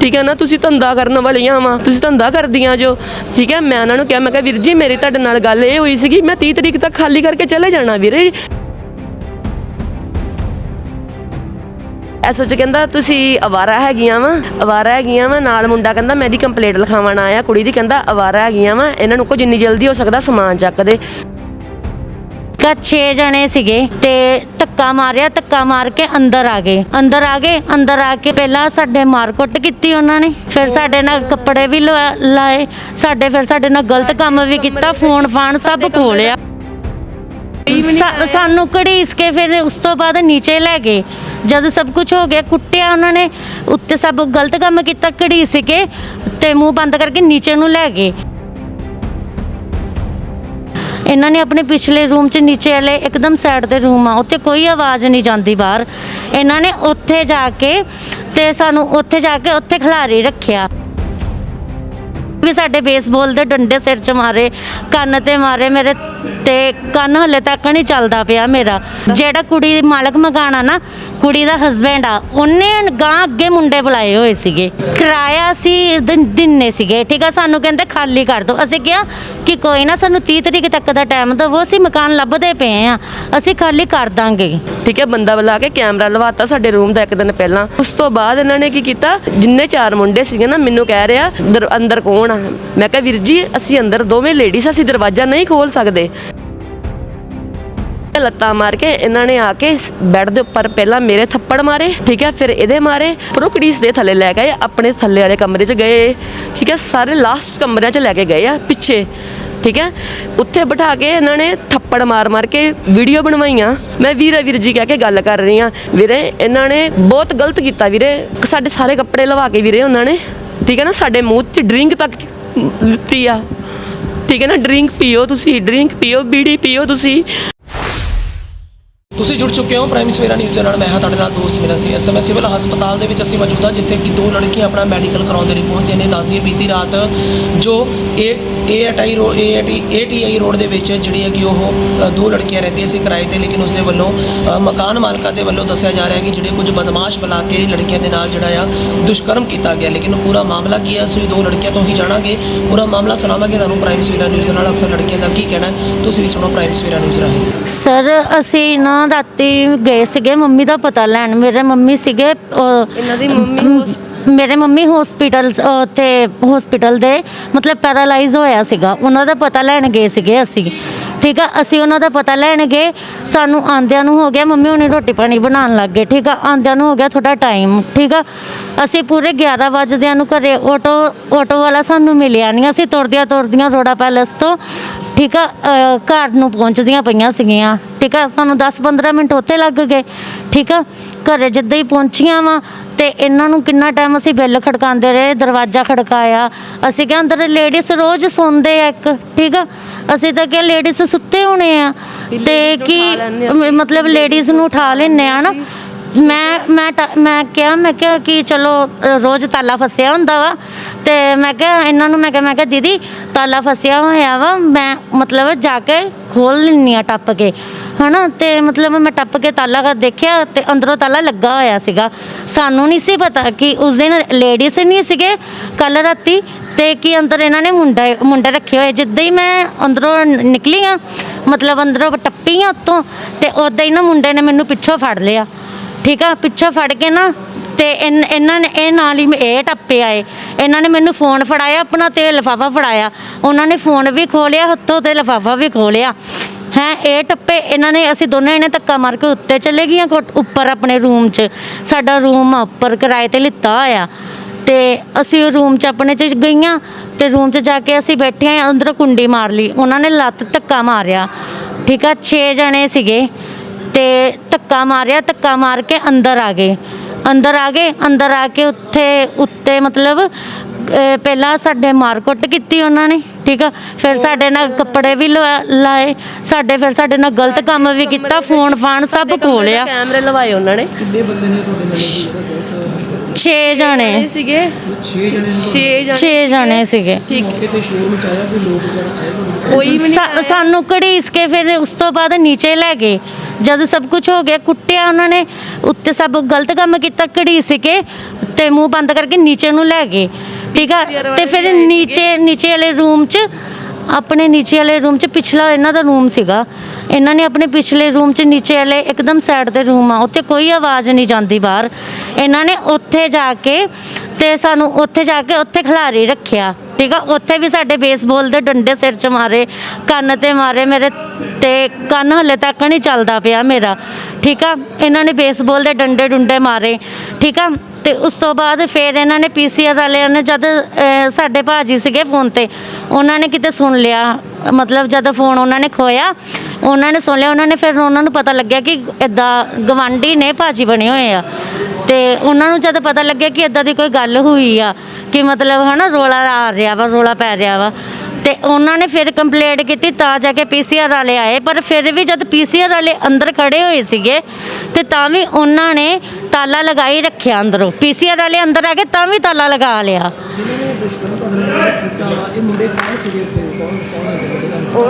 ਠੀਕ ਹੈ ਨਾ, ਤੁਸੀਂ ਧੰਦਾ ਕਰਨ ਵਾਲੀਆਂ ਵਾ, ਤੁਸੀਂ ਧੰਦਾ ਕਰਦੀਆਂ ਜੋ। ਠੀਕ ਹੈ, ਮੈਂ ਉਹਨਾਂ ਨੂੰ ਕਿਹਾ, ਮੈਂ ਕਿਹਾ, ਵੀਰ ਜੀ, ਮੇਰੀ ਤੁਹਾਡੇ ਨਾਲ ਗੱਲ ਇਹ ਹੋਈ ਸੀਗੀ, ਮੈਂ 30 ਤਰੀਕ ਤੱਕ ਖਾਲੀ ਕਰਕੇ ਚਲੇ ਜਾਣਾ ਵੀਰੇ। ਐਸੋ ਚ ਕਹਿੰਦਾ, ਤੁਸੀਂ ਅਵਾਰਾ ਹੈਗੀਆਂ ਵਾ, ਅਵਾਰਾ ਹੈਗੀਆਂ ਵਾ, ਨਾਲ ਮੁੰਡਾ ਕਹਿੰਦਾ, ਮੈਂ ਦੀ ਕੰਪਲੇਂਟ ਲਿਖਾਵਣ ਆਇਆ, ਕੁੜੀ ਦੀ ਕਹਿੰਦਾ, ਅਵਾਰਾ ਹੈਗੀਆਂ ਵਾ, ਇਹਨਾਂ ਨੂੰ ਕੋ ਜਿੰਨੀ ਜਲਦੀ ਹੋ ਸਕਦਾ ਸਮਾਨ ਚੱਕ ਦੇ। ਕਾ 6 ਜਣੇ ਸੀਗੇ ਤੇ ਧੱਕਾ ਮਾਰਿਆ ਧੱਕਾ ਮਾਰ ਕੇ ਅੰਦਰ ਆ ਗਏ। ਅੰਦਰ ਆ ਗਏ ਅੰਦਰ ਆ ਕੇ ਪਹਿਲਾਂ ਸਾਡੇ ਮਾਰਕੁੱਟ ਕੀਤੀ ਉਹਨਾਂ ਨੇ ਫਿਰ ਸਾਡੇ ਨਾਲ ਕੱਪੜੇ ਵੀ ਲਵਾ- ਲਾਏ ਸਾਡੇ ਫਿਰ ਸਾਡੇ ਨਾਲ ਗਲਤ ਕੰਮ ਵੀ ਕੀਤਾ ਫੋਨ ਫਾਨ ਸਭ ਖੋਲਿਆ ਸਾ- ਸਾਨੂੰ ਘੜੀਸ ਕੇ ਫਿਰ ਉਸ ਤੋਂ ਬਾਅਦ ਨੀਚੇ ਲੈ ਗਏ। ਜਦ ਸਭ ਕੁਝ ਹੋ ਗਿਆ ਕੁੱਟਿਆ ਉਹਨਾਂ ਨੇ ਉੱਤੇ ਸਭ ਗਲਤ ਕੰਮ ਕੀਤਾ ਘੜੀਸ ਕੇ ਤੇ ਮੂੰਹ ਬੰਦ ਕਰਕੇ ਨੀਚੇ ਨੂੰ ਲੈ ਗਏ। ਇਹਨਾਂ ਨੇ ਆਪਣੇ ਪਿਛਲੇ ਰੂਮ 'ਚ ਨੀਚੇ ਵਾਲੇ ਇੱਕਦਮ ਸਾਈਡ ਦੇ ਰੂਮ ਆ, ਉੱਥੇ ਕੋਈ ਆਵਾਜ਼ ਨਹੀਂ ਜਾਂਦੀ ਬਾਹਰ। ਇਹਨਾਂ ਨੇ ਉੱਥੇ ਜਾ ਕੇ ਤੇ ਸਾਨੂੰ ਉੱਥੇ ਜਾ ਕੇ ਉੱਥੇ ਖਿਲਾਰੀ ਰੱਖਿਆ। ਵੀ ਸਾਡੇ ਬੇਸਬਾਲ ਦੇ ਡੰਡੇ ਸਿਰ 'ਚ ਮਾਰੇ, ਕੰਨ ਤੇ ਮਾਰੇ ਮੇਰੇ ਤੇ ਕੰਨ ਹਲੇ ਤੱਕ ਨਹੀਂ ਚੱਲਦਾ ਪਿਆ ਮੇਰਾ। ਜਿਹੜਾ ਕੁੜੀ ਮਾਲਕ ਮਕਾਨ ਨਾ, ਕੁੜੀ ਦਾ ਹਸਬੈਂਡ ਆ, ਉਹਨੇ ਗਾਂ ਅੱਗੇ ਮੁੰਡੇ ਬੁਲਾਏ ਹੋਏ ਸੀਗੇ। ਕਿਰਾਇਆ ਸੀ ਦਿਨ- ਸੀਗੇ, ਠੀਕ ਆ? ਸਾਨੂੰ ਕਹਿੰਦੇ ਖਾਲੀ ਕਰ ਦਿਓ ਅਸੀਂ ਕਿਹਾ ਕਿ ਕੋਈ ਨਾ, ਸਾਨੂੰ 30 ਤਰੀਕ ਤੱਕ ਦਾ ਟਾਈਮ ਦਿਵੋ, ਅਸੀਂ ਮਕਾਨ ਲੱਭਦੇ ਪਏ ਆ। ਅਸੀਂ ਖਾਲੀ ਕਰ ਦਾਂਗੇ। ਠੀਕ ਹੈ ਬੰਦਾ ਬੁਲਾ ਕੇ ਕੈਮਰਾ ਲਵਾਤਾ ਸਾਡੇ ਰੂਮ ਦਾ ਇੱਕ ਦਿਨ ਪਹਿਲਾਂ। ਉਸ ਤੋਂ ਬਾਅਦ ਇਹਨਾਂ ਨੇ ਕੀ ਕੀਤਾ, ਜਿੰਨੇ ਚਾਰ ਮੁੰਡੇ ਸੀਗੇ ਨਾ, ਮੈਨੂੰ ਕਹਿ ਰਿਹਾ ਅੰਦਰ ਕੌਣ ਆ ਮੈਂ ਕਿਹਾ, ਵੀਰ ਜੀ, ਅਸੀਂ ਅੰਦਰ ਦੋਵੇਂ ਲੇਡੀਜ਼ ਅਸੀਂ ਦਰਵਾਜ਼ਾ ਨਹੀਂ ਖੋਲ ਸਕਦੇ। ਲੱਤਾਂ ਮਾਰ ਕੇ ਇਹਨਾਂ ਨੇ ਆ ਕੇ ਬੈੱਡ ਦੇ ਉੱਪਰ ਪਹਿਲਾਂ ਮੇਰੇ ਥੱਪੜ ਮਾਰੇ, ਠੀਕ ਹੈ, ਫਿਰ ਇਹਦੇ ਮਾਰੇ ਪ੍ਰੋਕੜੀਸ ਦੇ ਥੱਲੇ ਲੈ ਗਏ, ਆਪਣੇ ਥੱਲੇ ਵਾਲੇ ਕਮਰੇ 'ਚ ਗਏ, ਠੀਕ ਹੈ, ਸਾਰੇ ਲਾਸਟ ਕਮਰਿਆਂ 'ਚ ਲੈ ਕੇ ਗਏ ਆ, ਪਿੱਛੇ, ਠੀਕ ਹੈ। ਉੱਥੇ ਬਿਠਾ ਕੇ ਇਹਨਾਂ ਨੇ ਥੱਪੜ ਮਾਰ ਮਾਰ ਕੇ ਵੀਡੀਓ ਬਣਵਾਈਆਂ। ਮੈਂ ਵੀਰੇ, ਵੀਰ ਜੀ ਕਹਿ ਕੇ ਗੱਲ ਕਰ ਰਹੀ ਆ ਵੀਰੇ, ਇਹਨਾਂ ਨੇ ਬਹੁਤ ਗਲਤ ਕੀਤਾ ਵੀਰੇ। ਸਾਡੇ ਸਾਰੇ ਕੱਪੜੇ ਲਵਾ ਕੇ ਵੀਰੇ ਉਹਨਾਂ ਨੇ, ਠੀਕ ਹੈ ਨਾ, ਸਾਡੇ ਮੂੰਹ 'ਚ ਡਰਿੰਕ ਤੱਕ ਦਿੱਤੀ ਆ ਠੀਕ ਹੈ ਨਾ? ਡਰਿੰਕ ਪੀਓ ਤੁਸੀਂ ਡਰਿੰਕ ਪੀਓ ਬੀੜੀ ਪੀਓ ਤੁਸੀਂ। ਤੁਸੀਂ ਜੁੜ ਚੁੱਕੇ ਹੋ ਪ੍ਰਾਈਮ ਸਵੇਰਾ ਨਿਊਜ਼ ਦੇ ਨਾਲ। ਮੈਂ ਹਾਂ ਤੁਹਾਡੇ ਨਾਲ ਦੋਸਤ ਮੇਰਾ ਸੀ ਇਸ ਸਮੇਂ ਸਿਵਲ ਹਸਪਤਾਲ ਦੇ ਵਿੱਚ ਅਸੀਂ ਮੌਜੂਦ ਹਾਂ, ਜਿੱਥੇ ਕਿ ਦੋ ਲੜਕੀਆਂ ਆਪਣਾ ਮੈਡੀਕਲ ਕਰਾਉਣ ਦੇ ਲਈ ਪਹੁੰਚੇ ਨੇ। ਦੱਸਦੀ ਬੀਤੀ ਰਾਤ ਜੋ ਏ ਏਟੀਆਈ ਰੋਡ ਏਟੀਆਈ ਰੋਡ ਦੇ ਵਿੱਚ ਜਿਹੜੀ ਹੈ ਕਿ ਉਹ ਦੋ ਲੜਕੀਆਂ ਰਹਿੰਦੀਆਂ ਸੀ ਕਿਰਾਏ ਤੇ, ਲੇਕਿਨ ਉਸ ਦੇ ਵੱਲੋਂ ਮਕਾਨ ਮਾਲਕਾਂ ਦੇ ਵੱਲੋਂ ਦੱਸਿਆ ਜਾ ਰਿਹਾ ਕਿ ਜਿਹੜੇ ਕੁਝ ਬਦਮਾਸ਼ ਬੁਲਾ ਕੇ ਲੜਕੀਆਂ ਦੇ ਨਾਲ ਜਿਹੜਾ ਆ, ਦੁਸ਼ਕਰਮ ਕੀਤਾ ਗਿਆ। ਲੇਕਿਨ ਪੂਰਾ ਮਾਮਲਾ ਕੀ ਹੈ? ਅਸੀਂ ਦੋ ਲੜਕੀਆਂ ਤੋਂ ਹੀ ਜਾਣਾਂਗੇ। ਪੂਰਾ ਮਾਮਲਾ ਸੁਣਾਵਾਂਗੇ ਤੁਹਾਨੂੰ ਪ੍ਰਾਈਮ ਸਵੇਰਾ ਨਿਊਜ਼ ਦੇ ਨਾਲ। ਅਕਸਰ ਲੜਕੀਆਂ ਦਾ ਕੀ ਕਹਿਣਾ ਤੁਸੀਂ ਵੀ ਸੁਣੋ ਪ੍ਰਾਈਮ ਸਵੇਰਾ ਨਿਊਜ਼ ਰਾਹੀਂ। ਸਰ, ਅਸੀਂ ਨਾ ਰਾਤੀ ਗਏ ਸੀਗੇ ਮੰਮੀ ਦਾ ਪਤਾ ਲੈਣ। ਮੇਰੇ ਮੰਮੀ ਸੀਗੇ ਇਹਨਾਂ ਦੀ ਮੰਮੀ ਮੇਰੇ ਮੰਮੀ ਹਸਪੀਟਲ ਉੱਥੇ ਹਸਪੀਟਲ ਦੇ ਮਤਲਬ ਪੈਰਾਲਾਈਜ਼ ਹੋਇਆ ਸੀਗਾ। ਉਹਨਾਂ ਦਾ ਪਤਾ ਲੈਣ ਗਏ ਸੀਗੇ ਅਸੀਂ। ਠੀਕ ਆ ਅਸੀਂ ਉਹਨਾਂ ਦਾ ਪਤਾ ਲੈਣ ਗਏ। ਸਾਨੂੰ ਆਂਦਿਆਂ ਨੂੰ ਹੋ ਗਿਆ ਮੰਮੀ ਹੁਣੇ ਰੋਟੀ ਪਾਣੀ ਬਣਾਉਣ ਲੱਗ ਗਏ। ਠੀਕ ਆ ਆਂਦਿਆਂ ਨੂੰ ਹੋ ਗਿਆ ਥੋੜਾ ਟਾਈਮ ਠੀਕ ਆ ਅਸੀਂ ਪੂਰੇ 11 ਵਜਦਿਆਂ ਨੂੰ ਘਰੇ ਆਟੋ ਆਟੋ ਵਾਲਾ ਸਾਨੂੰ ਮਿਲਿਆ ਨਹੀਂ ਅਸੀਂ ਤੁਰਦਿਆਂ ਤੁਰਦਿਆਂ ਰੋੜਾ ਪੈਲਸ ਤੋਂ ਠੀਕ ਆ ਅ, ਘਰ ਨੂੰ ਪਹੁੰਚਦੀਆਂ ਪਈਆਂ ਸੀਗੀਆਂ। ਠੀਕ ਆ ਸਾਨੂੰ 10-15 ਮਿੰਟ ਉੱਥੇ ਲੱਗ ਗਏ। ਠੀਕ ਆ ਘਰੇ ਜਿੱਦਾਂ ਹੀ ਪਹੁੰਚੀਆਂ ਵਾ ਤੇ ਇਹਨਾਂ ਨੂੰ ਕਿੰਨਾ ਟਾਈਮ ਅਸੀਂ ਬੈਲ ਖੜਕਾਉਂਦੇ ਰਹੇ ਦਰਵਾਜ਼ਾ ਖੜਕਾਇਆ। ਅਸੀਂ ਕਿਹਾ ਅੰਦਰ ਲੇਡੀਜ਼ ਰੋਜ਼ ਸੌਂਦੇ ਆ ਇੱਕ ਠੀਕ ਆ। ਅਸੀਂ ਤਾਂ ਕਿਹਾ ਲੇਡੀਜ਼ ਸੁੱਤੇ ਹੋਣੇ ਆ। ਤੇ ਕੀ ਮ- ਮਤਲਬ ਲੇਡੀਜ਼ ਨੂੰ ਉਠਾ ਲੈਣੇ ਆ ਨਾ ਮੈਂ ਮੈਂ ਟ- ਮੈਂ ਕਿਹਾ ਮੈਂ ਕਿਹਾ ਕਿ ਚਲੋ ਅ, ਰੋਜ਼ ਤਾਲਾ ਫਸਿਆ ਹੁੰਦਾ ਵਾ। ਤੇ ਮੈਂ ਕਿਹਾ ਇਹਨਾਂ ਨੂੰ ਮੈਂ ਕਿਹਾ ਮੈਂ ਕਿਹਾ ਦੀਦੀ ਤਾਲਾ ਫਸਿਆ ਹੋਇਆ ਵਾ ਮੈਂ ਮਤਲਬ ਜਾ ਕੇ ਖੋਲ ਲੈਂਦੀ ਆ ਟੱਪ ਕੇ ਹਨਾ? ਤੇ ਮਤਲਬ ਮੈਂ ਟੱਪ ਕੇ ਤਾਲਾ ਕਰ ਦੇਖਿਆ ਤੇ ਅੰਦਰੋਂ ਤਾਲਾ ਲੱਗਾ ਹੋਇਆ ਸੀਗਾ। ਸਾਨੂੰ ਨਹੀਂ ਸੀ ਪਤਾ ਕਿ ਉਸ ਦਿਨ ਲੇਡੀਜ਼ ਨਹੀਂ ਸੀਗੇ ਕੱਲ ਰਾਤੀ ਤੇ ਕਿ ਅੰਦਰ ਇਹਨਾਂ ਨੇ ਮੁੰਡਾ ਮੁੰਡੇ ਰੱਖੇ ਹੋਏ। ਜਿੱਦਾਂ ਹੀ ਮੈਂ ਅੰਦਰੋਂ ਨ ਨਿਕਲੀ ਆ ਮਤਲਬ ਅੰਦਰੋਂ ਟੱਪੀ ਆ ਉੱਤੋਂ ਤੇ ਉਦਾਂ ਹੀ ਨਾ ਮੁੰਡੇ ਨੇ ਮੈਨੂੰ ਪਿੱਛੋਂ ਫੜ ਲਿਆ। ਠੀਕ ਆ, ਪਿੱਛੋਂ ਫੜ ਕੇ ਨਾ ਤੇ ਇਨ- ਇਹਨਾਂ ਨੇ ਇਹ ਨਾਲ ਹੀ ਇਹ ਟੱਪੇ ਆਏ। ਇਹਨਾਂ ਨੇ ਮੈਨੂੰ ਫੋਨ ਫੜਾਇਆ, ਆਪਣਾ ਤੇ ਲਿਫਾਫਾ ਫੜਾਇਆ। ਉਹਨਾਂ ਨੇ ਫੋਨ ਵੀ ਖੋਲਿਆ ਹੱਥੋਂ ਤੇ ਲਿਫਾਫਾ ਵੀ ਖੋਲਿਆ ਹੈ, ਇਹ ਟੱਪੇ, ਇਹਨਾਂ ਨੇ, ਅਸੀਂ ਦੋਨੇ ਇਹਨੇ ਧੱਕਾ ਮਾਰ ਕੇ ਉੱਤੇ ਚਲੇ ਗਈਆਂ ਉੱਪਰ ਆਪਣੇ ਰੂਮ 'ਚ। ਸਾਡਾ ਰੂਮ ਉੱਪਰ ਕਿਰਾਏ ਤੇ ਲਿੱਤਾ ਹੋਇਆ। ਤੇ ਅਸੀਂ ਰੂਮ 'ਚ ਆਪਣੇ 'ਚ ਗਈਆਂ ਤੇ ਰੂਮ 'ਚ ਜਾ ਕੇ ਅਸੀਂ ਬੈਠੇ ਆਂ, ਅੰਦਰ ਕੁੰਡੀ ਮਾਰ ਲਈ। ਉਹਨਾਂ ਨੇ ਲੱਤ ਧੱਕਾ ਮਾਰਿਆ। ਠੀਕ ਆ 6 ਜਣੇ ਸੀਗੇ। ਤੇ ਧੱਕਾ ਮਾਰਿਆ ਧੱਕਾ ਮਾਰ ਕੇ ਅੰਦਰ ਆ ਗਏ। ਅੰਦਰ ਆ ਗਏ ਅੰਦਰ ਆ ਕੇ ਉੱਥੇ ਉੱਤੇ ਮਤਲਬ ਪਹਿਲਾਂ ਸਾਡੇ ਮਾਰਕੁੱਟ ਕੀਤੀ ਉਹਨਾਂ ਨੇ ਠੀਕ ਆ? ਫਿਰ ਸਾਡੇ ਨਾਲ ਕੱਪੜੇ ਵੀ ਲਵਾ- ਲਾਏ ਸਾਡੇ ਫਿਰ ਸਾਡੇ ਨਾਲ ਗਲਤ ਕੰਮ ਵੀ ਕੀਤਾ ਫੋਨ ਫਾਨ ਸਭ ਖੋਲਿਆ ਕੈਮਰੇ ਲਵਾਏ ਉਹਨਾਂ ਨੇ। 6 ਜਣੇ। ਸੀਗੇ। 6 ਜਣੇ 6 ਜਣੇ 6 ਜਣੇ ਸੀਗੇ। ਮੌਕੇ ਤੇ ਸ਼ੋਰ ਮਚਾਇਆ ਕੋਈ ਲੋਕ ਵਗੈਰਾ ਆਏ ਹੋਣਗੇ? ਕੋਈ ਵੀ ਨਹੀਂ ਸਾ- ਸਾਨੂੰ ਘੜੀਸ ਕੇ ਫਿਰ ਉਸ ਤੋਂ ਬਾਅਦ ਨੀਚੇ ਲੈ ਗਏ। ਜਦ ਸਭ ਕੁਝ ਹੋ ਗਿਆ ਕੁੱਟਿਆ ਉਹਨਾਂ ਨੇ ਉੱਤੇ ਸਭ ਗਲਤ ਕੰਮ ਕੀਤਾ ਘੜੀਸ ਕੇ ਤੇ ਮੂੰਹ ਬੰਦ ਕਰਕੇ ਨੀਚੇ ਨੂੰ ਲੈ ਗਏ ਠੀਕ ਆ? ਤੇ ਫਿਰ ਨੀਚੇ ਨੀਚੇ ਵਾਲੇ ਰੂਮ 'ਚ ਆਪਣੇ ਨੀਚੇ ਵਾਲੇ ਰੂਮ 'ਚ ਪਿਛਲਾ ਇਹਨਾਂ ਦਾ ਰੂਮ ਸੀਗਾ ਇਹਨਾਂ ਨੇ ਆਪਣੇ ਪਿਛਲੇ ਰੂਮ 'ਚ ਨੀਚੇ ਵਾਲੇ ਇੱਕਦਮ ਸਾਈਡ ਤੇ ਰੂਮ ਆ ਉੱਥੇ ਕੋਈ ਆਵਾਜ਼ ਨਹੀਂ ਜਾਂਦੀ ਬਾਹਰ ਇਹਨਾਂ ਨੇ ਉੱਥੇ ਜਾ ਕੇ ਤੇ ਸਾਨੂੰ ਉੱਥੇ ਜਾ ਕੇ ਉੱਥੇ ਖਿਲਾਰੀ ਰੱਖਿਆ। ਠੀਕ ਆ? ਉੱਥੇ ਵੀ ਸਾਡੇ ਬੇਸਬਾਲ ਦੇ ਡੰਡੇ ਸਿਰ 'ਚ ਮਾਰੇ ਕੰਨ ਤੇ ਮਾਰੇ ਮੇਰੇ ਤੇ ਕੰਨ ਹਲੇ ਤੱਕ ਨਹੀਂ ਚੱਲਦਾ ਪਿਆ ਮੇਰਾ ਠੀਕ ਆ? ਇਹਨਾਂ ਨੇ ਬੇਸਬਾਲ ਦੇ ਡੰਡੇ ਡੁੰਡੇ ਮਾਰੇ ਠੀਕ ਆ? ਤੇ ਉਸ ਤੋਂ ਬਾਅਦ ਫਿਰ ਇਹਨਾਂ ਨੇ ਪੀਸੀਆਰ ਵਾਲਿਆਂ ਨੇ ਜਦ ਅਹ, ਸਾਡੇ ਭਾਜੀ ਸੀਗੇ ਫੋਨ ਤੇ ਉਹਨਾਂ ਨੇ ਕਿਤੇ ਸੁਣ ਲਿਆ ਮਤਲਬ ਜਦ ਫੋਨ ਉਹਨਾਂ ਨੇ ਖੋਇਆ ਉਹਨਾਂ ਨੇ ਸੁਣ ਲਿਆ ਉਹਨਾਂ ਨੇ ਫਿਰ ਉਹਨਾਂ ਨੂੰ ਪਤਾ ਲੱਗਿਆ ਕਿ ਇਦਾਂ ਗਵਾਂਢੀ ਨੇ ਭਾਜੀ ਬਣੇ ਹੋਏ ਆ। ਤੇ ਉਹਨਾਂ ਨੂੰ ਜਦ ਪਤਾ ਲੱਗਿਆ ਕਿ ਇਦਾਂ ਦੀ ਕੋਈ ਗੱਲ ਹੋਈ ਆ, ਕਿ ਮਤਲਬ ਹਨਾ ਰੋਲਾ ਆ ਰਿਹਾ ਵਾ, ਰੋਲਾ ਪੈ ਰਿਹਾ ਵਾ, ਤੇ ਉਹਨਾਂ ਨੇ ਫਿਰ ਕੰਪਲੇਂਟ ਕੀਤੀ ਤਾਂ ਜਾ ਕੇ ਪੀਸੀਆਰ ਵਾਲੇ ਆਏ, ਪਰ ਫਿਰ ਵੀ ਜਦ ਪੀਸੀਆਰ ਵਾਲੇ ਅੰਦਰ ਖੜੇ ਹੋਏ ਸੀਗੇ, ਤੇ ਤਾਂ ਵੀ ਉਹਨਾਂ ਨੇ ਤਾਲਾ ਲਗਾਈ ਰੱਖਿਆ ਅੰਦਰੋਂ। ਪੀਸੀਆਰ ਵਾਲੇ ਅੰਦਰ ਆ ਕੇ ਤਾਂ ਵੀ ਤਾਲਾ ਲਗਾ ਲਿਆ। ਇਹ ਮੁੰਡੇ ਕੌਣ ਸੀਗੇ ਉੱਥੇ ਕੌਣ ਕੌਣ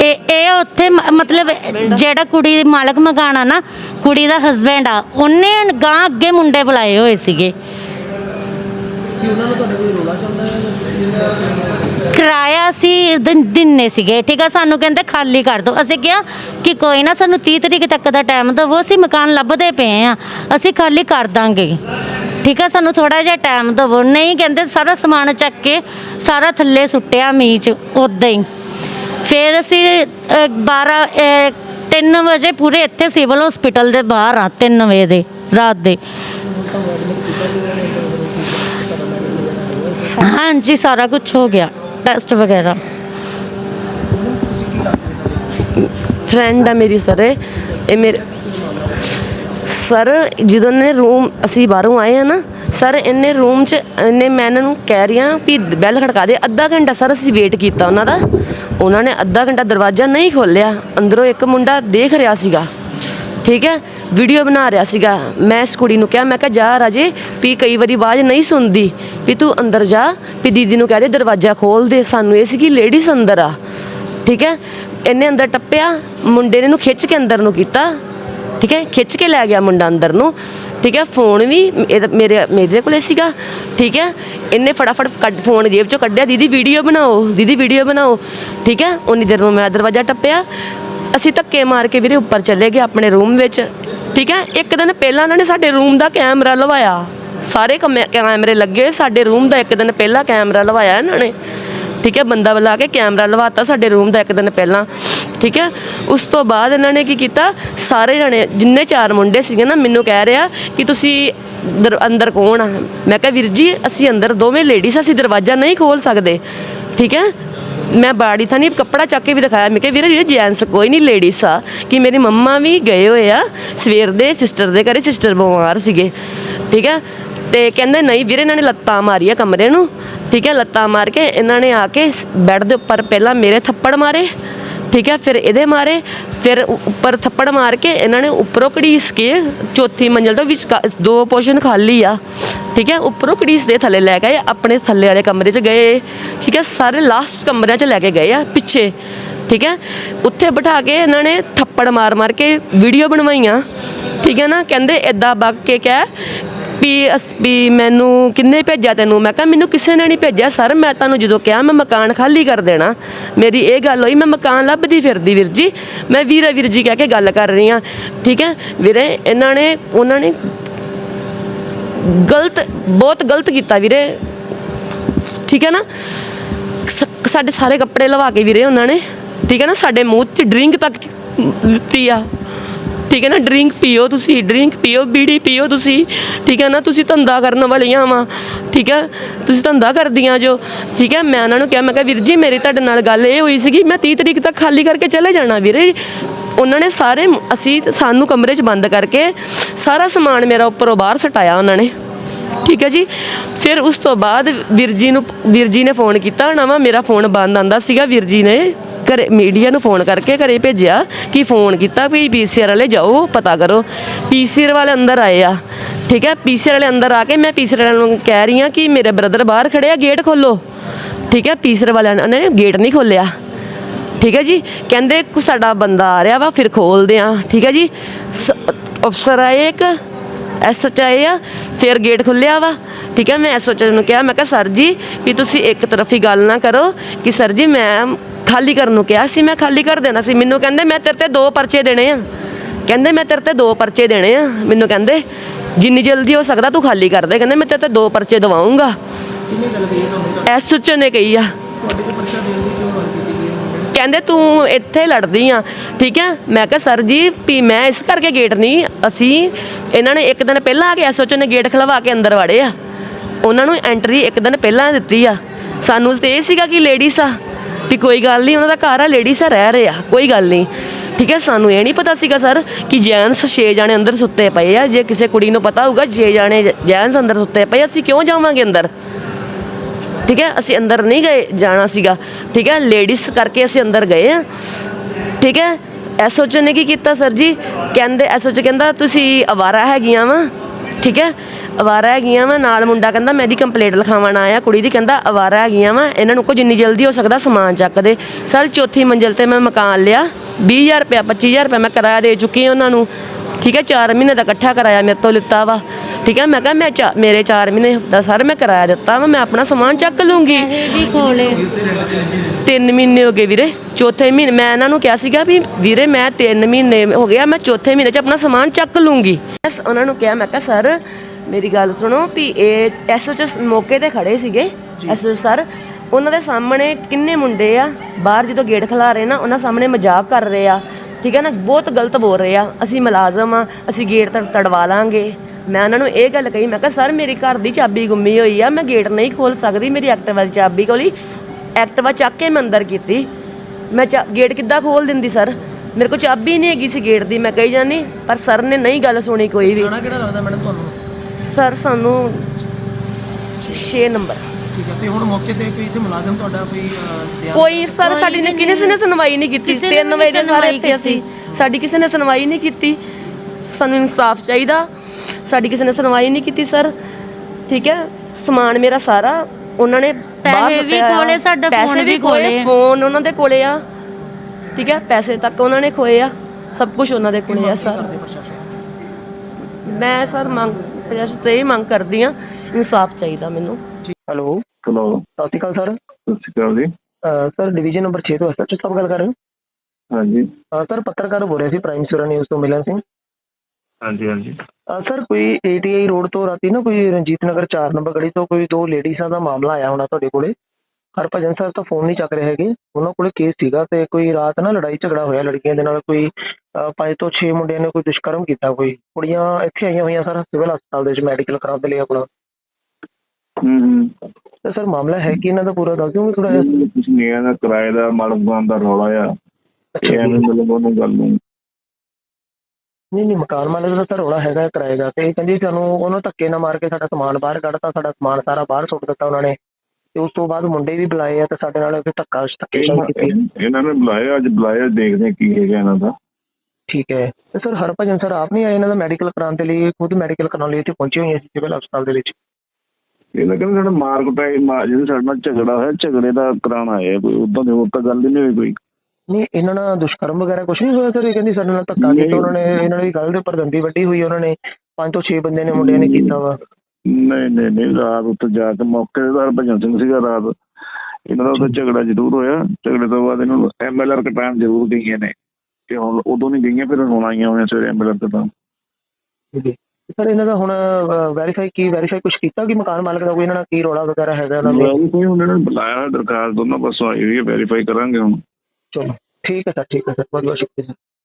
ਇਹ ਇਹ ਉੱਥੇ ਮ- ਮਤਲਬ ਜਿਹੜਾ ਕੁੜੀ ਦੀ ਮਾਲਕ ਮਕਾਨ ਆ ਨਾ, ਕੁੜੀ ਦਾ ਹਸਬੈਂਡ ਆ, ਉਹਨੇ ਗਾਂ ਅੱਗੇ ਮੁੰਡੇ ਬੁਲਾਏ ਹੋਏ ਸੀਗੇ। ਕਿਰਾਇਆ ਸੀ ਦਿੰਨੇ ਸੀਗੇ, ਠੀਕ ਆ? ਸਾਨੂੰ ਕਹਿੰਦੇ ਖਾਲੀ ਕਰ ਦਿਓ ਅਸੀਂ ਕਿਹਾ ਕਿ ਕੋਈ ਨਾ, ਸਾਨੂੰ 30 ਤਰੀਕ ਤੱਕ ਦਾ ਟਾਈਮ ਦਿਵੋ, ਅਸੀਂ ਮਕਾਨ ਲੱਭਦੇ ਪਏ ਆ, ਅਸੀਂ ਖਾਲੀ ਕਰ ਦਾਂਗੇ। ਠੀਕ ਆ? ਸਾਨੂੰ ਥੋੜਾ ਜਿਹਾ ਟਾਈਮ ਦਿਵੋ। ਨਹੀਂ ਕਹਿੰਦੇ ਸਾਰਾ ਸਮਾਨ ਚੱਕ ਕੇ ਸਾਰਾ ਥੱਲੇ ਸੁੱਟਿਆ ਮੀਂਹ 'ਚ ਉਦਾਂ ਹੀ। ਫਿਰ ਅਸੀਂ ਅ, 12 3 ਵਜੇ ਪੂਰੇ ਇੱਥੇ ਸਿਵਲ ਹਸਪੀਟਲ ਦੇ ਬਾਹਰ ਆ 3 ਵਜੇ ਦੇ ਰਾਤ ਦੇ। ਹਾਂਜੀ ਸਾਰਾ ਕੁਝ ਹੋ ਗਿਆ ਟੈਸਟ ਵਗੈਰਾ। ਫਰੈਂਡ ਆ ਮੇਰੀ ਸਰ ਇਹ ਮੇਰੇ ਸਰ ਜਦੋਂ ਨੇ ਰੂਮ ਅਸੀਂ ਬਾਹਰੋਂ ਆਏ ਆ ਨਾ ਸਰ ਇਹਨੇ ਰੂਮ 'ਚ ਇਹਨੇ ਮੈਂ ਇਹਨਾਂ ਨੂੰ ਕਹਿ ਰਹੀ ਹਾਂ ਵੀ ਬੈਲ ਖੜਕਾ ਦੇ ਅੱਧਾ ਘੰਟਾ ਸਰ ਅਸੀਂ ਵੇਟ ਕੀਤਾ ਉਹਨਾਂ ਦਾ। ਉਹਨਾਂ ਨੇ ਅੱਧਾ ਘੰਟਾ ਦਰਵਾਜ਼ਾ ਨਹੀਂ ਖੋਲ੍ਹਿਆ, ਅੰਦਰੋਂ ਇੱਕ ਮੁੰਡਾ ਦੇਖ ਰਿਹਾ ਸੀਗਾ। ਠੀਕ ਹੈ? ਵੀਡੀਓ ਬਣਾ ਰਿਹਾ ਸੀਗਾ। ਮੈਂ ਇਸ ਕੁੜੀ ਨੂੰ ਕਿਹਾ, ਮੈਂ ਕਿਹਾ, ਜਾ ਰਾਜੇ, ਵੀ ਕਈ ਵਾਰੀ ਆਵਾਜ਼ ਨਹੀਂ ਸੁਣਦੀ। ਵੀ ਤੂੰ ਅੰਦਰ ਜਾ, ਵੀ ਦੀਦੀ ਨੂੰ ਕਹਿ ਦੇ ਦਰਵਾਜ਼ਾ ਖੋਲ ਦੇ, ਸਾਨੂੰ ਇਹ ਸੀ ਕਿ ਲੇਡੀਜ਼ ਅੰਦਰ ਆ। ਠੀਕ ਹੈ? ਇਹਨੇ ਅੰਦਰ ਟੱਪਿਆ, ਮੁੰਡੇ ਨੇ ਇਹਨੂੰ ਖਿੱਚ ਕੇ ਅੰਦਰ ਨੂੰ ਕੀਤਾ। ਠੀਕ ਹੈ, ਖਿੱਚ ਕੇ ਲੈ ਗਿਆ ਮੁੰਡਾ ਅੰਦਰ ਨੂੰ, ਠੀਕ ਹੈ ਫੋਨ ਵੀ ਇਹਦਾ- ਮੇਰੇ ਮੇਰੇ ਕੋਲੇ ਸੀਗਾ, ਠੀਕ ਹੈ, ਇਹਨੇ ਫਟਾਫਟ ਕੱਢ ਫੋਨ ਜੇਬ ਚੋਂ ਕੱਢਿਆ, ਦੀਦੀ ਵੀਡੀਓ ਬਣਾਓ, ਦੀਦੀ ਵੀਡੀਓ ਬਣਾਓ। ਠੀਕ ਹੈ, ਉਨੀ ਦੇਰ ਨੂੰ ਮੈਂ ਦਰਵਾਜ਼ਾ ਟੱਪਿਆ, ਅਸੀਂ ਧੱਕੇ ਮਾਰ ਕੇ ਵੀਰੇ ਉੱਪਰ ਚਲੇ ਗਏ ਆਪਣੇ ਰੂਮ ਵਿੱਚ, ਠੀਕ ਹੈ, ਇੱਕ ਦਿਨ ਪਹਿਲਾਂ ਉਹਨਾਂ ਨੇ ਸਾਡੇ ਰੂਮ ਦਾ ਕੈਮਰਾ ਲਵਾਇਆ, ਸਾਰੇ ਕਮੇ- ਕੈਮਰੇ ਲੱਗੇ ਸਾਡੇ ਰੂਮ ਦਾ, ਇੱਕ ਦਿਨ ਪਹਿਲਾਂ ਕੈਮਰਾ ਲਵਾਇਆ ਇਹਨਾਂ ਨੇ, ਠੀਕ ਹੈ, ਬੰਦਾ ਬੁਲਾ ਕੇ ਕੈਮਰਾ ਲਵਾਤਾ ਸਾਡੇ ਰੂਮ ਦਾ, ਇੱਕ ਦਿਨ ਪਹਿਲਾਂ। ਠੀਕ ਹੈ? ਉਸ ਤੋਂ ਬਾਅਦ ਇਹਨਾਂ ਨੇ ਕੀ ਕੀਤਾ? ਸਾਰੇ ਜਣੇ, ਜਿੰਨੇ ਚਾਰ ਮੁੰਡੇ ਸੀਗੇ ਨਾ, ਮੈਨੂੰ ਕਹਿ ਰਿਹਾ ਕਿ ਤੁਸੀਂ ਦਰ- ਅੰਦਰ ਕੌਣ ਆ? ਮੈਂ ਕਿਹਾ, ਵੀਰ ਜੀ, ਅਸੀਂ ਅੰਦਰ ਦੋਵੇਂ ਲੇਡੀਜ਼ ਅਸੀਂ ਦਰਵਾਜ਼ਾ ਨਹੀਂ ਖੋਲ ਸਕਦੇ। ਠੀਕ ਹੈ? ਮੈਂ ਬਾੜੀ ਥਾਂ ਨਹੀਂ, ਕੱਪੜਾ ਚੱਕ ਕੇ ਵੀ ਦਿਖਾਇਆ। ਮੈਂ ਕਿਹਾ, ਵੀਰੇ ਜਿਹੜੇ ਜੈਂਟਸ ਕੋਈ ਨਹੀਂ ਲੇਡੀਜ਼ ਆ। ਕਿ ਮੇਰੀ ਮੰਮਾ ਵੀ ਗਏ ਹੋਏ ਆ, ਸਵੇਰ ਦੇ ਸਿਸਟਰ ਦੇ ਘਰੇ ਸਿਸਟਰ ਬਿਮਾਰ ਸੀਗੇ। ਠੀਕ ਹੈ? ਤੇ ਕਹਿੰਦੇ, ਨਹੀਂ ਵੀਰੇ, ਇਹਨਾਂ ਨੇ ਲੱਤਾਂ ਮਾਰੀਆਂ ਕਮਰੇ ਨੂੰ। ਠੀਕ ਹੈ? ਲੱਤਾਂ ਮਾਰ ਕੇ ਇਹਨਾਂ ਨੇ ਆ ਕੇ ਬੈੱਡ ਦੇ ਉੱਪਰ ਪਹਿਲਾਂ ਮੇਰੇ ਥੱਪੜ ਮਾਰੇ। ਠੀਕ ਹੈ, ਫਿਰ ਇਹਦੇ ਮਾਰੇ, ਫਿਰ ਉੱਪਰ ਥੱਪੜ ਮਾਰ ਕੇ ਇਹਨਾਂ ਨੇ ਉੱਪਰੋਂ ਘੜੀਸ ਕੇ ਚੌਥੀ ਮੰਜ਼ਲ ਤੋਂ ਵਿੱਚ ਦੋ ਪੋਰਸ਼ਨ ਖਾਲੀ ਆ। ਠੀਕ ਹੈ, ਉੱਪਰੋਂ ਘੜੀਸ ਦੇ ਥੱਲੇ ਲੈ ਗਏ, ਆਪਣੇ ਥੱਲੇ ਵਾਲੇ ਕਮਰੇ 'ਚ ਗਏ। ਠੀਕ ਹੈ, ਸਾਰੇ ਲਾਸਟ ਕਮਰਿਆਂ 'ਚ ਲੈ ਕੇ ਗਏ ਆ, ਪਿੱਛੇ। ਠੀਕ ਹੈ, ਉੱਥੇ ਬਿਠਾ ਕੇ ਇਹਨਾਂ ਨੇ ਥੱਪੜ ਮਾਰ ਮਾਰ ਕੇ ਵੀਡੀਓ ਬਣਵਾਈਆਂ। ਠੀਕ ਹੈ ਨਾ, ਕਹਿੰਦੇ ਇਦਾਂ ਬਗ ਕੇ ਕਹਿ ਵੀ ਅਸ- ਵੀ ਮੈਨੂੰ ਕਿੰਨੇ ਭੇਜਿਆ ਤੈਨੂੰ? ਮੈਂ ਕਿਹਾ, ਮੈਨੂੰ ਕਿਸੇ ਨੇ ਨਹੀਂ ਭੇਜਿਆ, ਸਰ, ਮੈਂ ਤੁਹਾਨੂੰ ਜਦੋਂ ਕਿਹਾ, ਮੈਂ ਮਕਾਨ ਖਾਲੀ ਕਰ ਦੇਣਾ। ਮੇਰੀ ਇਹ ਗੱਲ ਹੋਈ, ਮੈਂ ਮਕਾਨ ਲੱਭਦੀ ਫਿਰਦੀ ਵੀਰ ਜੀ। ਮੈਂ ਵੀਰਾ, ਵੀਰ ਜੀ ਕਹਿ ਕੇ ਗੱਲ ਕਰ ਰਹੀ ਹਾਂ, ਠੀਕ ਹੈ? ਵੀਰੇ, ਇਹਨਾਂ ਨੇ, ਉਹਨਾਂ ਨੇ ਗਲਤ, ਬਹੁਤ ਗਲਤ ਕੀਤਾ ਵੀਰੇ। ਠੀਕ ਹੈ ਨਾ? ਸ- ਸਾਡੇ ਸਾਰੇ ਕੱਪੜੇ ਲਵਾ ਕੇ ਵੀਰੇ ਉਹਨਾਂ ਨੇ, ਠੀਕ ਹੈ ਨਾ? ਸਾਡੇ ਮੂੰਹ 'ਚ ਡਰਿੰਕ ਤੱਕ ਦਿੱਤੀ ਆ ਠੀਕ ਹੈ ਨਾ? ਡਰਿੰਕ ਪੀਓ ਤੁਸੀਂ ਡਰਿੰਕ ਪੀਓ, ਬੀੜੀ ਪੀਓ ਤੁਸੀਂ, ਠੀਕ ਹੈ ਨਾ? ਤੁਸੀਂ ਧੰਦਾ ਕਰਨ ਵਾਲੀਆਂ ਵਾ, ਠੀਕ ਹੈ? ਤੁਸੀਂ ਧੰਦਾ ਕਰਦੀਆਂ ਜੋ, ਠੀਕ ਹੈ? ਮੈਂ ਉਹਨਾਂ ਨੂੰ ਕਿਹਾ, ਮੈਂ ਕਿਹਾ, ਵੀਰ ਜੀ, ਮੇਰੀ ਤੁਹਾਡੇ ਨਾਲ ਗੱਲ ਇਹ ਹੋਈ ਸੀਗੀ, ਮੈਂ 30 ਤਰੀਕ ਤੱਕ ਖਾਲੀ ਕਰਕੇ ਚਲੇ ਜਾਣਾ ਵੀਰੇ। ਉਹਨਾਂ ਨੇ ਸਾਰੇ ਅਸੀਂ ਸਾਨੂੰ ਕਮਰੇ 'ਚ ਬੰਦ ਕਰਕੇ ਸਾਰਾ ਸਮਾਨ ਮੇਰਾ ਉੱਪਰੋਂ ਬਾਹਰ ਸਟਾਇਆ ਉਹਨਾਂ ਨੇ। ਠੀਕ ਹੈ ਜੀ? ਫਿਰ ਉਸ ਤੋਂ ਬਾਅਦ ਵੀਰ ਜੀ ਨੂੰ, ਵੀਰ ਜੀ ਨੇ ਫੋਨ ਕੀਤਾ ਨਾ ਵਾ, ਮੇਰਾ ਫੋਨ ਬੰਦ ਆਂਦਾ ਸੀਗਾ ਵੀਰ ਜੀ ਨੇ। ਘਰੇ ਮੀਡੀਆ ਨੂੰ ਫੋਨ ਕਰਕੇ ਘਰੇ ਭੇਜਿਆ ਕਿ ਫੋਨ ਕੀਤਾ ਵੀ ਪੀਸੀਆਰ ਵਾਲੇ ਜਾਓ, ਪਤਾ ਕਰੋ। ਪੀਸੀਆਰ ਵਾਲੇ ਅੰਦਰ ਆਏ ਆ। ਠੀਕ ਹੈ? ਪੀਸੀਆਰ ਵਾਲੇ ਅੰਦਰ ਆ ਕੇ ਮੈਂ ਪੀਸੀਆਰ ਵਾਲਿਆਂ ਨੂੰ ਕਹਿ ਰਹੀ ਹਾਂ ਕਿ ਮੇਰੇ ਬ੍ਰਦਰ ਬਾਹਰ ਖੜੇ ਆ ਗੇਟ ਖੋਲੋ। ਠੀਕ ਹੈ? ਪੀਸੀਆਰ ਵਾਲਿਆਂ ਨੇ ਗੇਟ ਨਹੀਂ ਖੋਲਿਆ। ਠੀਕ ਹੈ ਜੀ? ਕਹਿੰਦੇ ਕੋ ਸਾਡਾ ਬੰਦਾ ਆ ਰਿਹਾ ਵਾ, ਫਿਰ ਖੋਲਦੇ ਆ ਠੀਕ ਹੈ ਜੀ? ਸ- ਅਫਸਰ ਆਏ ਇੱਕ ਐਸਐਚ ਆਏ ਆ, ਫਿਰ ਗੇਟ ਖੁੱਲਿਆ ਵਾ। ਠੀਕ ਹੈ? ਮੈਂ ਐਸਐਚ ਨੂੰ ਕਿਹਾ, ਮੈਂ ਕਿਹਾ, ਸਰ ਜੀ, ਵੀ ਤੁਸੀਂ ਇੱਕ ਤਰਫੀ ਗੱਲ ਨਾ ਕਰੋ ਕਿ ਸਰ ਜੀ, ਮੈਂ ਖਾਲੀ ਕਰਨ ਨੂੰ ਕਿਹਾ ਸੀ ਮੈਂ ਖਾਲੀ ਕਰ ਦੇਣਾ ਸੀ। ਮੈਨੂੰ ਕਹਿੰਦੇ ਮੈਂ ਤੇਰੇ ਤੇ ਦੋ ਪਰਚੇ ਦੇਣੇ ਆ। ਕਹਿੰਦੇ ਮੈਂ ਤੇਰੇ ਤੇ ਦੋ ਪਰਚੇ ਦੇਣੇ ਆ। ਮੈਨੂੰ ਕਹਿੰਦੇ ਜਿੰਨੀ ਜਲਦੀ ਹੋ ਸਕਦਾ ਤੂੰ ਖਾਲੀ ਕਰ ਦੇ। ਕਹਿੰਦੇ ਮੈਂ ਤੇਰੇ ਤੇ ਦੋ ਪਰਚੇ ਦਵਾਉਂਗਾ। ਕਿੰਨੇ ਗੱਲ ਕਹੀ ਤੁਹਾਨੂੰ ਐਸਐਚ ਨੇ ਕਹੀ ਆ। ਕਹਿੰਦੇ ਤੂੰ ਇੱਥੇ ਲੜਦੀ ਆ। ਠੀਕ ਹੈ ਮੈਂ ਕਿਹਾ ਸਰ ਜੀ ਵੀ ਮੈਂ ਇਸ ਕਰਕੇ ਗੇਟ ਨਹੀਂ ਅਸੀਂ ਇਹਨਾਂ ਨੇ ਇੱਕ ਦਿਨ ਪਹਿਲਾਂ ਆ ਕੇ ਐਸਓਚ ਨੇ ਗੇਟ ਖਲਵਾ ਕੇ ਅੰਦਰ ਵੜੇ ਆ। ਉਹਨਾਂ ਨੂੰ ਐਂਟਰੀ ਇੱਕ ਦਿਨ ਪਹਿਲਾਂ ਦਿੱਤੀ ਆ। ਸਾਨੂੰ ਤੇ ਇਹ ਸੀਗਾ ਕਿ ਲੇਡੀਜ਼ ਆ। ਵੀ ਕੋਈ ਗੱਲ ਨਹੀਂ, ਉਹਨਾਂ ਦਾ ਘਰ ਆ ਲੇਡੀਜ਼ ਆ, ਰਹਿ ਰਹੇ ਆ, ਕੋਈ ਗੱਲ ਨਹੀਂ। ਠੀਕ ਹੈ, ਸਾਨੂੰ ਇਹ ਨਹੀਂ ਪਤਾ ਸੀਗਾ ਸਰ ਕਿ ਜੈਂਟਸ 6 ਜਾਣੇ ਅੰਦਰ ਸੁੱਤੇ ਪਏ ਆ। ਜੇ ਕਿਸੇ ਕੁੜੀ ਨੂੰ ਪਤਾ ਹੋਊਗਾ 6 ਜਾਣੇ ਜੈਂਟਸ ਅੰਦਰ ਸੁੱਤੇ ਪਏ ਅਸੀਂ ਕਿਉਂ ਜਾਵਾਂਗੇ ਅੰਦਰ? ਠੀਕ ਹੈ, ਅਸੀਂ ਅੰਦਰ ਨਹੀਂ ਗਏ, ਜਾਣਾ ਸੀਗਾ। ਠੀਕ ਹੈ ਲੇਡੀਜ਼ ਕਰਕੇ ਅਸੀਂ ਅੰਦਰ ਗਏ ਆ। ਠੀਕ ਹੈ ਐਸਓਚ ਨੇ ਕੀ ਕੀਤਾ ਸਰ ਜੀ? ਕਹਿੰਦੇ ਐਸਓਚ ਕਹਿੰਦਾ, ਤੁਸੀਂ ਅਵਾਰਾ ਹੈਗੀਆਂ ਵਾ? ਠੀਕ ਹੈ? ਅਵਾਰਾ ਹੈਗੀਆਂ ਵਾ, ਨਾਲ ਮੁੰਡਾ ਕਹਿੰਦਾ, ਮੈਂ ਇਹਦੀ ਕੰਪਲੇਂਟ ਲਿਖਾਵਣ ਆਇਆ। ਕੁੜੀ ਦੀ ਕਹਿੰਦਾ, ਅਵਾਰਾ ਹੈਗੀਆਂ ਵਾ, ਇਹਨਾਂ ਨੂੰ ਕੋ ਜਿੰਨੀ ਜਲਦੀ ਹੋ ਸਕਦਾ ਸਮਾਨ ਚੱਕ ਦੇ। ਸਰ ਚੌਥੀ ਮੰਜ਼ਿਲ ਤੇ ਮੈਂ ਮਕਾਨ ਲਿਆ 20000 ਰੁਪਇਆ 25000 ਰੁਪਇਆ ਮੈਂ ਕਿਰਾਇਆ ਦੇ ਚੁੱਕੀ ਹਾਂ ਉਹਨਾਂ ਨੂੰ। ਠੀਕ ਹੈ 4 ਮਹੀਨੇ ਦਾ ਇਕੱਠਾ ਕਰਾਇਆ ਮੇਰੇ ਤੋਂ ਲਿੱਤਾ ਵਾ। ਠੀਕ ਹੈ ਮੈਂ ਕਿਹਾ ਮੈਂ ਚਾ- ਮੇਰੇ 4 ਮਹੀਨੇ ਦਾ ਸਰ ਮੈਂ ਕਿਰਾਇਆ ਦਿੱਤਾ ਵਾ ਮੈਂ ਆਪਣਾ ਸਮਾਨ ਚੱਕ ਲੂੰਗੀ। ਵੀ ਤਿੰਨ ਮਹੀਨੇ ਹੋ ਗਏ ਵੀਰੇ ਚੌਥੇ ਮਹੀਨੇ ਮੈਂ ਇਹਨਾਂ ਨੂੰ ਕਿਹਾ ਸੀਗਾ ਵੀ ਵੀਰੇ ਮੈਂ ਤਿੰਨ ਮਹੀਨੇ ਹੋ ਗਿਆ ਮੈਂ ਚੌਥੇ ਮਹੀਨੇ 'ਚ ਆਪਣਾ ਸਮਾਨ ਚੱਕ ਲੂੰਗੀ। ਬਸ ਉਹਨਾਂ ਨੂੰ ਕਿਹਾ ਮੈਂ ਕਿਹਾ ਸਰ ਮੇਰੀ ਗੱਲ ਸੁਣੋ ਵੀ ਇਹ ਐਸਓਚ ਮੌਕੇ ਤੇ ਖੜੇ ਸੀਗੇ ਐਸਓਚ ਸਰ ਉਹਨਾਂ ਦੇ ਸਾਹਮਣੇ ਕਿੰਨੇ ਮੁੰਡੇ ਆ ਬਾਹਰ ਜਦੋਂ ਗੇਟ ਖਲਾ ਰਹੇ ਨਾ ਉਹਨਾਂ ਸਾਹਮਣੇ ਮਜ਼ਾਕ ਕਰ ਰਹੇ ਆ। ਠੀਕ ਹੈ ਨਾ? ਬਹੁਤ ਗਲਤ ਬੋਲ ਰਹੇ ਆ। ਅਸੀਂ ਮੁਲਾਜ਼ਮ ਆ ਅਸੀਂ ਗੇਟ ਤੜ ਤੜਵਾ ਲਾਂਗੇ। ਮੈਂ ਉਹਨਾਂ ਨੂੰ ਇਹ ਗੱਲ ਕਹੀ ਮੈਂ ਕਿਹਾ ਸਰ ਮੇਰੀ ਘਰ ਦੀ ਚਾਬੀ ਗੁੰਮੀ ਹੋਈ ਆ ਮੈਂ ਗੇਟ ਨਹੀਂ ਖੋਲ ਸਕਦੀ ਮੇਰੀ ਐਕਟਿਵਾ ਦੀ ਚਾਬੀ ਕੋਲੀ ਐਕਟਿਵਾ ਚੱਕ ਕੇ ਮੈਂ ਅੰਦਰ ਕੀਤੀ। ਮੈਂ ਗੇਟ ਕਿੱਦਾਂ ਖੋਲ ਦਿੰਦੀ ਸਰ? ਮੇਰੇ ਕੋਲ ਚਾਬੀ ਨਹੀਂ ਹੈਗੀ ਸੀ ਗੇਟ ਦੀ ਮੈਂ ਕਹੀ ਜਾਨੀ ਪਰ ਸਰ ਨੇ ਨਹੀਂ ਗੱਲ ਸੁਣੀ ਕੋਈ ਵੀ। ਥਾਣਾ ਕਿਹੜਾ ਲੱਗਦਾ ਮੈਡਮ ਤੁਹਾਨੂੰ? ਸਰ ਸਾਨੂੰ 6 ਨੰਬਰ। ਠੀਕ ਹੈ ਤੇ ਹੁਣ ਮੌਕੇ ਤੇ ਕੋਈ ਇੱਥੇ ਮੁਲਾਜ਼ਮ ਤੁਹਾਡਾ ਕੋਈ ਅਹ, ਬਿਆਨ ਕੋਈ ਸਰ ਸਾਡੀ ਨੇ ਕਿਸੇ ਨੇ ਸੁਣਵਾਈ ਨਹੀਂ ਕੀਤੀ। ਕਿਸੇ ਨੇ 3 ਵੀ ਵਜੇ ਦੇ ਸਾਰੇ ਸੁਣਵਾਈ ਇੱਥੇ ਅਸੀਂ ਸਾਡੀ ਕਿਸੇ ਨੇ ਸੁਣਵਾਈ ਨਹੀਂ ਕੀਤੀ। ਸਾਨੂੰ ਇਨਸਾਫ ਚਾਹੀਦਾ। ਸਾਡੀ ਕਿਸੇ ਨੇ ਸੁਣਵਾਈ ਨਹੀਂ ਕੀਤੀ ਸਰ। ਠੀਕ ਹੈ? ਸਮਾਨ ਮੇਰਾ ਸਾਰਾ। ਉਹਨਾਂ ਨੇ ਬਾਹਰ ਪੈਸੇ ਵੀ ਸੁੱਟਿਆ। ਆ। ਖੋਲੇ, ਸਾਡਾ ਪੈਸੇ ਫੋਨ ਵੀ ਖੋਲੇ। ਫੋਨ ਉਹਨਾਂ ਦੇ ਕੋਲੇ ਆ। ਠੀਕ ਹੈ? ਪੈਸੇ ਤੱਕ ਉਹਨਾਂ ਨੇ ਖੋਏ ਆ। ਸਭ ਕੁਝ ਉਹਨਾਂ ਦੇ ਕੋਲੇ ਆ ਸਰ। ਕਰਦੇ ਪ੍ਰਸ਼ਾਸਨ? ਮੈਂ ਸਰ ਮੰਗ ਪ੍ਰਸ਼ਾਸਨ ਤੋਂ ਇਹ ਮੰਗ ਕਰਦੀ ਆ ਇਨਸਾਫ ਚਾਹੀਦਾ ਮੈਨੂੰ। ਹੈਲੋ। ਹੈਲੋ। ਸਤਿ ਸ਼੍ਰੀ ਅਕਾਲ ਸਰ। ਸਤਿ ਸ਼੍ਰੀ ਅਕਾਲ ਜੀ। ਸਰ ਡਿਵੀਜ਼ਨ ਨੰਬਰ 6 ਤੋਂ ਐਸਐਚ ਸਾਹਿਬ ਗੱਲ ਕਰ ਰਹੇ ਹੋ? ਹਾਂਜੀ। ਸਰ ਪੱਤਰਕਾਰ ਬੋਲ ਰਹੇ ਸੀ ਪ੍ਰਾਈਮ ਸੂਰਾ ਨਿਊਜ਼ ਤੋਂ ਮਿਲਨ ਸਿੰਘ ਹਾਂਜੀ ਹਾਂਜੀ। ਸਰ ਕੋਈ ਏਟੀਆਈ ਰੋਡ ਤੋਂ ਰਾਤੀ ਨਾ ਕੋਈ ਰਣਜੀਤ ਨਗਰ 4 ਨੰਬਰ ਗਲੀ ਤੋਂ ਕੋਈ ਦੋ ਲੇਡੀਜ਼ਾਂ ਦਾ ਮਾਮਲਾ ਆਇਆ ਹੋਣਾ ਤੁਹਾਡੇ ਕੋਲੇ। ਹਰਭਜਨ ਸਰ ਤਾਂ ਫੋਨ ਨਹੀਂ ਚੱਕ ਰਹੇ ਹੈਗੇ। ਉਹਨਾਂ ਕੋਲੇ ਕੇਸ ਸੀਗਾ ਤੇ ਕੋਈ ਰਾਤ ਨਾ ਲੜਾਈ ਝਗੜਾ ਹੋਇਆ ਲੜਕੀਆਂ ਦੇ ਨਾਲ। ਕੋਈ ਪੰਜ ਤੋਂ 6 ਮੁੰਡਿਆਂ ਨੇ ਕੋਈ ਦੁਸ਼ਕਰਮ ਕੀਤਾ ਕੋਈ। ਕੁੜੀਆਂ ਇੱਥੇ ਆਈਆਂ ਹੋਈਆਂ ਸਰ ਸਿਵਲ ਹਸਪਤਾਲ ਦੇ ਵਿੱਚ ਮੈਡੀਕਲ ਕਰਾਉਣ ਦੇ ਲਈ ਆਪਣਾ। ਹੂੰ ਤੇ ਸਰ ਮਾਮਲਾ ਹੈ ਕਿ ਇਹਨਾਂ ਦਾ ਪੂਰਾ ਦੱਸ ਦਿਓਗੇ ਥੋੜਾ ਜਿਹਾ ਕੁਛ ਨਹੀਂ ਹੈ ਨਾ ਕਿਰਾਏ ਦਾ ਮਾਲਕਾਂ ਦਾ ਰੌਲਾ ਆ। ਐਵੇਂ। ਮਤਲਬ ਉਹਨੂੰ ਗੱਲ ਨੂੰ ਨਹੀਂ ਨਹੀਂ ਮਕਾਨ ਮਾਲਕ ਦਾ ਤਾਂ ਰੌਲਾ ਹੈਗਾ ਹੈ ਕਿਰਾਏ ਦਾ ਤੇ ਇਹ ਕਹਿੰਦੀ ਸਾਨੂੰ ਉਹਨੂੰ ਧੱਕੇ ਨਾਲ ਮਾਰ ਕੇ ਸਾਡਾ ਸਮਾਨ ਬਾਹਰ ਕੱਢਤਾ ਸਾਡਾ ਸਮਾਨ ਸਾਰਾ ਬਾਹਰ ਸੁੱਟ ਦਿੱਤਾ ਉਹਨਾਂ ਨੇ। ਤੇ ਉਸ ਤੋਂ ਬਾਅਦ ਮੁੰਡੇ ਵੀ ਬੁਲਾਏ ਆ ਤੇ ਸਾਡੇ ਨਾਲ ਫਿਰ ਧੱਕਾ ਧੱਕੇਸ਼ਾਹੀ ਕੀਤੀ। ਇਹਨਾਂ ਨੇ ਬੁਲਾਇਆ ਅੱਜ ਬੁਲਾਇਆ ਦੇਖਦੇ ਕੀ ਹੈਗਾ ਇਹਨਾਂ ਦਾ। ਠੀਕ ਹੈ। ਤੇ ਸਰ ਹਰਭਜਨ ਸਰ ਆਪ ਨਹੀਂ ਆਏ ਇਹਨਾਂ ਦਾ ਮੈਡੀਕਲ ਕਰਾਉਣ ਦੇ ਲਈ? ਖੁਦ ਮੈਡੀਕਲ ਕਰਾਉਣ ਲਈ ਇੱਥੇ ਪਹੁੰਚੇ ਹੋਏ ਸੀ ਸਿਵਲ ਹਸਪਤਾਲ ਦੇ ਵਿੱਚ। ਇਹਨਾਂ ਕਹਿੰਦੇ ਸਾਡਾ ਮਾਰ ਕੁਟਾਈ ਜਿਹਨੇ ਸਾਡੇ ਨਾਲ ਝਗੜਾ ਹੋਇਆ ਝਗੜੇ ਦਾ ਕਰਾਉਣਾ ਹੈ ਕੋਈ ਉਦਾਂ ਦੇ ਹੋਰ ਤਾਂ ਗੱਲ ਹੀ ਨਹੀਂ ਹੋਈ ਕੋਈ। ਨਹੀਂ ਇਹਨਾਂ ਨਾਲ ਦੁਸ਼ਕਰਮ ਵਗੈਰਾ ਕੁਝ ਨਹੀਂ ਹੋਇਆ ਸਰ? ਇਹ ਕਹਿੰਦੀ ਸਾਡੇ ਨਾਲ ਧੱਕਾ। ਕੀਤਾ ਉਹਨਾਂ ਨੇ ਇਹਨਾਂ ਦੀ ਗੱਲ ਦੇ ਉੱਪਰ ਦੰਦੀ ਵੱਡੀ ਹੋਈ ਉਹਨਾਂ ਨੇ। ਪੰਜ ਤੋਂ 6 ਬੰਦੇ ਨੇ ਮੁੰਡਿਆਂ ਨੇ ਕੀਤਾ ਵਾ। ਨਹੀਂ ਨਹੀਂ ਨਹੀਂ ਰਾਤ ਉੱਤੇ ਜਾ ਕੇ ਮੌਕੇ ਤੇ ਤਾਂ ਭਜਨ ਸਿੰਘ ਸੀਗਾ ਰਾਤ। ਇਹਨਾਂ ਦਾ ਉੱਥੇ ਝਗੜਾ ਜ਼ਰੂਰ ਹੋਇਆ। ਝਗੜੇ ਤੋਂ ਬਾਅਦ ਇਹਨਾਂ ਨੂੰ ਐਮਐਲਆਰ ਕਟਾਉਣ ਜ਼ਰੂਰ ਗਈਆਂ ਨੇ। ਤੇ ਹੁਣ ਉਦੋਂ ਨਹੀਂ ਗਈਆਂ ਫਿਰ ਹੁਣ ਆਈਆਂ ਹੋਈਆਂ ਸਵੇਰੇ ਐਮਐਲਆਰ ਕਟਾਉਣ ਜੀ ਸਰ ਇਹਨਾਂ ਦਾ ਹੁਣ ਵੈਰੀਫਾਈ ਕੀ ਵੈਰੀਫਾਈ ਕੁਝ ਕੀਤਾ ਕਿ ਮਕਾਨ ਮਾਲਕ ਦਾ ਕੋਈ ਇਹਨਾਂ ਨਾਲ ਕੀ ਰੌਲਾ ਵਗੈਰਾ ਹੈਗਾ ਇਹਨਾਂ ਦਾ? ਕੋਈ ਉਹਨਾਂ ਨੇ ਬੁਲਾਇਆ ਦਰਖਾਸਤ ਦੋਨਾਂ ਪਾਸੋਂ ਆਈ ਹੋਈ ਹੈ ਵੈਰੀਫਾਈ ਕਰਾਂਗੇ ਹੁਣ। ਚਲੋ ਠੀਕ ਹੈ ਸਰ ਠੀਕ ਹੈ ਸਰ ਬਹੁਤ ਬਹੁਤ ਸ਼ੁਕਰੀਆ।